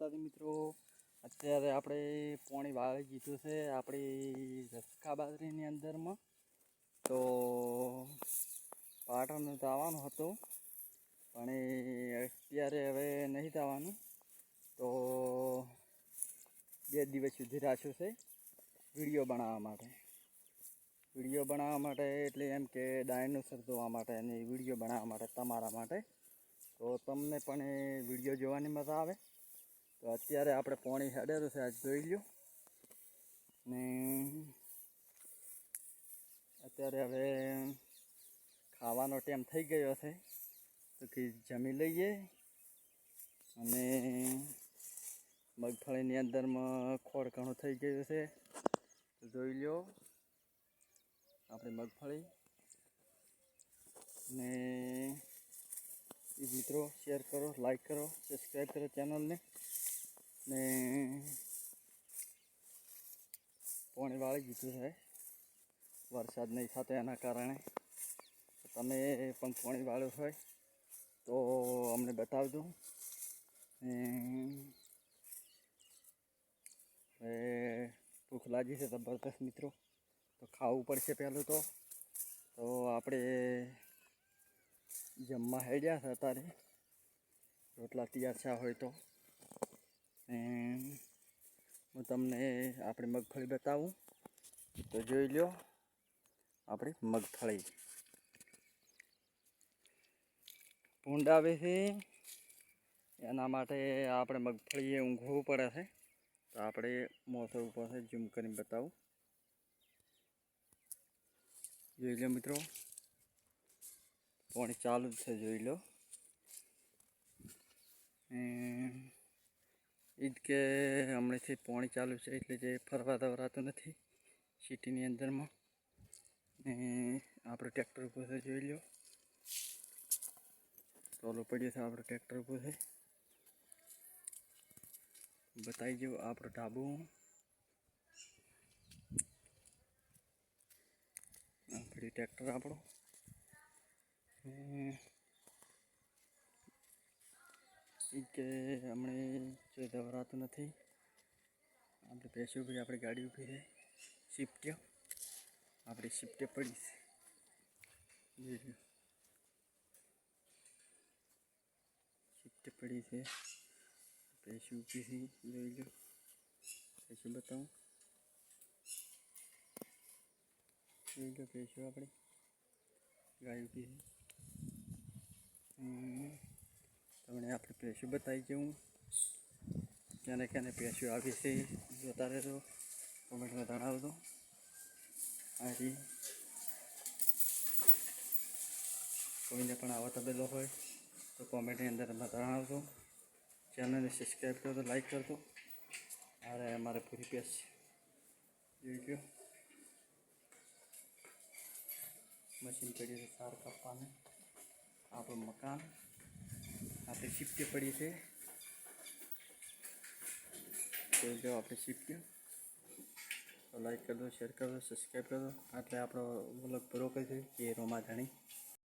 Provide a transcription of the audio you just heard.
માતાજી મિત્રો. અત્યારે આપણે પોણી વાળી દીધું છે આપણી રસકા બાજરીની અંદરમાં. તો પાટણ જવાનું હતું, પણ અત્યારે હવે નહીં થવાનું તો બે દિવસ સુધી રાખ્યું છે વીડિયો બનાવવા માટે. વીડિયો બનાવવા માટે એટલે એમ કે ડાયનોસર જોવા માટે અને વીડિયો બનાવવા માટે તમારા માટે. તો તમને પણ એ વીડિયો જોવાની મજા આવે. તો અત્યારે આપણે પોણી હેડેલું છે, આજ જોઈ લ્યો. ને અત્યારે હવે ખાવાનો ટાઈમ થઈ ગયો છે, તો કે જમી લઈએ. અને મગફળીની અંદરમાં ખોળ ઘણું થઈ ગયું છે, તો જોઈ લ્યો આપણી મગફળી. ને મિત્રો શેર કરો, લાઈક કરો, સબસ્ક્રાઈબ કરો ચેનલને. ને પાણી વાળી દીધું છે. વરસાદ નહીં થતો એના કારણે. તમે પણ પાણી વાળ્યું હોય તો અમને બતાવજો. ને ભૂખ લાગી છે જબરદસ્ત મિત્રો. તો ખાવું પડશે પહેલું તો. તો આપણે જમવા હેડ્યા છે અત્યારે. રોટલા તૈયાર થયા હોય તો. ને હું તમને આપણી મગફળી બતાવું. તો જોઈ લો આપણી મગફળી. ભૂંડ આવે છે. એના માટે આપણે મગફળીએ ઊંઘવું પડે છે. તો આપણે મોસર ઉપર ઝૂમ કરીને બતાવું. જોઈ લો મિત્રો, પાણી ચાલુ જ છે, જોઈ લો એ જ કે હમણાંથી પાણી ચાલુ છે એટલે જે ફરવા દવરાતું નથી સિટીની અંદરમાં. ને આપણે ટ્રેક્ટર ઉપર જોઈ લો ટોલો પડ્યો છે આપણો ટ્રેક્ટર ઉપર છે. બતાવી જો આપણો ઢાબો. આપણી ટ્રેક્ટર આપણો. કે હમણે જો દવરાતું નથી. આપણે પેશી ઊભી આપણી ગાડી ઊભી રહે શિફ્ટ આપણી શિફ્ટે પડી છે. શિફ્ટ પડી છે. પેશી ઊભી છે, જોઈ લો પૈસું બતાવું. જોઈ લો પેશી આપણી. ગાડી ઊભી છે. તમને આપણે પેશું બતાવી જવું ક્યાંને ક્યાંને પેશું આવી છે જોતા રહેજો. કોમેન્ટમાં જણાવજો. આથી કોઈને પણ આવા તબેલો હોય તો કોમેન્ટની અંદર જણાવજો. ચેનલને સબસ્ક્રાઈબ કરજો, લાઈક કરજો. અરે અમારે પૂરી પેશ જોઈ ગયો. મશીન પડી છે સાર કાપવાનું. આપણું મકાન. આપણી શિફ્ટ પડી છે તો જો આપણે શિફ્ટ લાઈક કરજો શેર કરો સબસ્ક્રાઈબ કરો એટલે આપણો વ્લોગ પૂરો કરી છે કે રોમા જાણી.